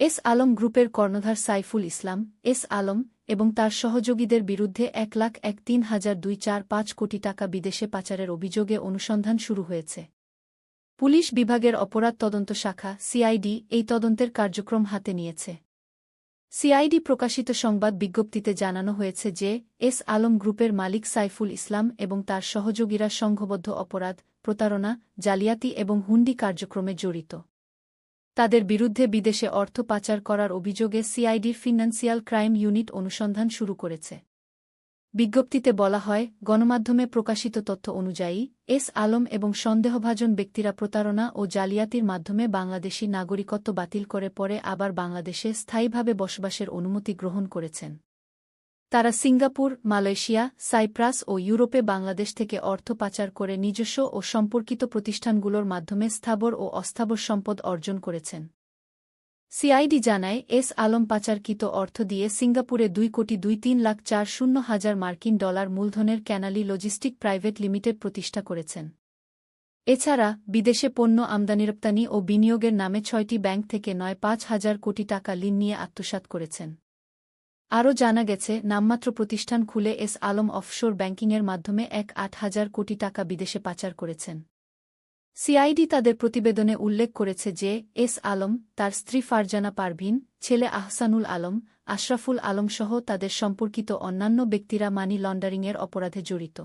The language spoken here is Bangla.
এস আলম গ্রুপের কর্ণধার সাইফুল ইসলাম, এস আলম এবং তার সহযোগীদের বিরুদ্ধে এক লাখ এক তিন হাজার দুই চার পাঁচ কোটি টাকা বিদেশে পাচারের অভিযোগে অনুসন্ধান শুরু হয়েছে। পুলিশ বিভাগের অপরাধ তদন্ত শাখা, সিআইডি, এই তদন্তের কার্যক্রম হাতে নিয়েছে। সিআইডি প্রকাশিত সংবাদ বিজ্ঞপ্তিতে জানানো হয়েছে যে, এস আলম গ্রুপের মালিক সাইফুল ইসলাম এবং তার সহযোগীরা সংঘবদ্ধ অপরাধ, প্রতারণা, জালিয়াতি এবং হুন্ডি কার্যক্রমে জড়িত। তাদের বিরুদ্ধে বিদেশে অর্থ পাচার করার অভিযোগে সিআইডির ফিনান্সিয়াল ক্রাইম ইউনিট অনুসন্ধান শুরু করেছে। বিজ্ঞপ্তিতে বলা হয়, গণমাধ্যমে প্রকাশিত তথ্য অনুযায়ী, এস আলম এবং সন্দেহভাজন ব্যক্তিরা প্রতারণা ও জালিয়াতির মাধ্যমে বাংলাদেশী নাগরিকত্ব বাতিল করে পরে আবার বাংলাদেশে স্থায়ীভাবে বসবাসের অনুমতি গ্রহণ করেছেন। তারা সিঙ্গাপুর, মালয়েশিয়া, সাইপ্রাস ও ইউরোপে বাংলাদেশ থেকে অর্থ পাচার করে নিজস্ব ও সম্পর্কিত প্রতিষ্ঠানগুলোর মাধ্যমে স্থাবর ও অস্থাবর সম্পদ অর্জন করেছেন। সিআইডি জানায়, এস আলম পাচারকৃত অর্থ দিয়ে সিঙ্গাপুরে দুই কোটি দুই তিন লাখ চার শূন্য হাজার মার্কিন ডলার মূলধনের ক্যানালি লজিস্টিক প্রাইভেট লিমিটেড প্রতিষ্ঠা করেছেন। এছাড়া, বিদেশে পণ্য আমদানি রপ্তানি ও বিনিয়োগের নামে ছয়টি ব্যাংক থেকে নয় পাঁচ হাজার কোটি টাকা ঋণ নিয়ে আত্মসাৎ করেছেন। আরও জানা গেছে, নামমাত্র প্রতিষ্ঠান খুলে এস আলম অফশোর ব্যাংকিংয়ের মাধ্যমে এক আট হাজার কোটি টাকা বিদেশে পাচার করেছেন। সিআইডি তাদের প্রতিবেদনে উল্লেখ করেছে যে, এস আলম, তার স্ত্রী ফারজানা পারভিন, ছেলে আহসানুল আলম, আশরাফুল আলমসহ তাদের সম্পর্কিত অন্যান্য ব্যক্তিরা মানি লন্ডারিংয়ের অপরাধে জড়িত।